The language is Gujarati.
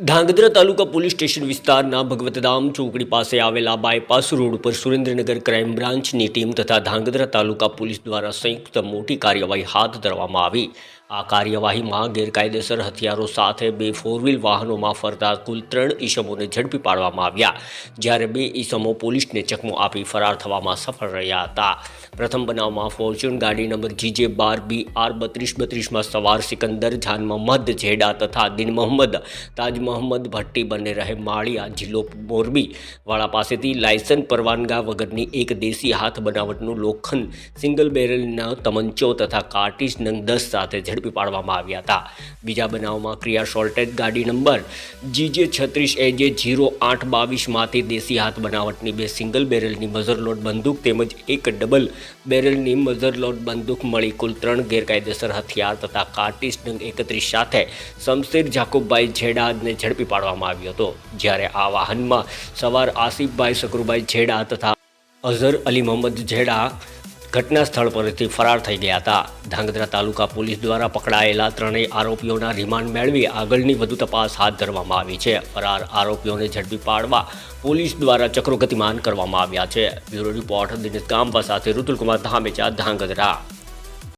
ધાંગધ્રા તાલુકા પોલીસ સ્ટેશન વિસ્તારના ભગવતધામ ચોકડી પાસે આવેલા બાયપાસ રોડ ઉપર સુરેન્દ્રનગર ક્રાઇમ બ્રાન્ચની ટીમ તથા ધાંગધ્રા તાલુકા પોલીસ દ્વારા સંયુક્ત મોટી કાર્યવાહી હાથ ધરવામાં આવી. આ કાર્યવાહીમાં ગેરકાયદેસર હથિયારો સાથે બે ફોર વ્હીલ વાહનોમાં ફરતા કુલ ત્રણ ઈસમોને ઝડપી પાડવામાં આવ્યા, જ્યારે બે ઈસમો પોલીસને ચકમો આપી ફરાર થવામાં સફળ રહ્યા હતા. પ્રથમ બનાવમાં ફોર્ચ્યુન ગાડી નંબર જીજે બાર બી આર બત્રીસ બત્રીસમાં સવાર સિકંદર જાન મોહમ્મદ જેડા તથા દિન મોહમ્મદ તાજ મોહમ્મદ ભટ્ટી બંને રહે માળિયા, જિલ્લો મોરબી. વાળા પાસેથી લાયસન્સ પરવાનગા વગરની એક દેશી હાથ બનાવટનું લોખંડ સિંગલ બેરલના તમંચો તથા કાર્ટીજ નંગ દસ સાથે ઝડપી પાડવામાં આવ્યા હતા. બીજા બનાવમાં ક્રિયા શોર્ટેજ ગાડી નંબર જીજે છત્રીસ એજે જીરો આઠ બાવીસમાંથી દેશી હાથ બનાવટની બે સિંગલ બેરલની મઝરલોડ બંદૂક તેમજ એક ડબલ બેરલની મઝરલોડ બંદૂક મળી કુલ ત્રણ ગેરકાયદેસર હથિયાર તથા કાર્ટીસ નંગ એકત્રીસ સાથે. શમશેર જાકુબભાઈ છેડાને ઝડપી પાડવામાં આવ્યો હતો. જ્યારે આ વાહનમાં સવાર આસિફભાઈ શકરુભાઈ છેડા તથા અઝહર અલી મોહમ્મદ જેડા ઘટના સ્થળ પરથી ફરાર થઈ ગયા હતા. ધાંગધ્રા તાલુકા પોલીસ દ્વારા પકડાયેલા ત્રણેય આરોપીઓના રિમાન્ડ મેળવી આગળની વધુ તપાસ હાથ ધરવામાં આવી છે. ફરાર આરોપીઓને ઝડપી પાડવા પોલીસ દ્વારા ચક્રો ગતિમાન કરવામાં આવ્યા છે. બ્યુરો રિપોર્ટ દિનેશ ગામવા સાથે ઋતુલકુમાર ધામેચા, ધાંગધ્રા.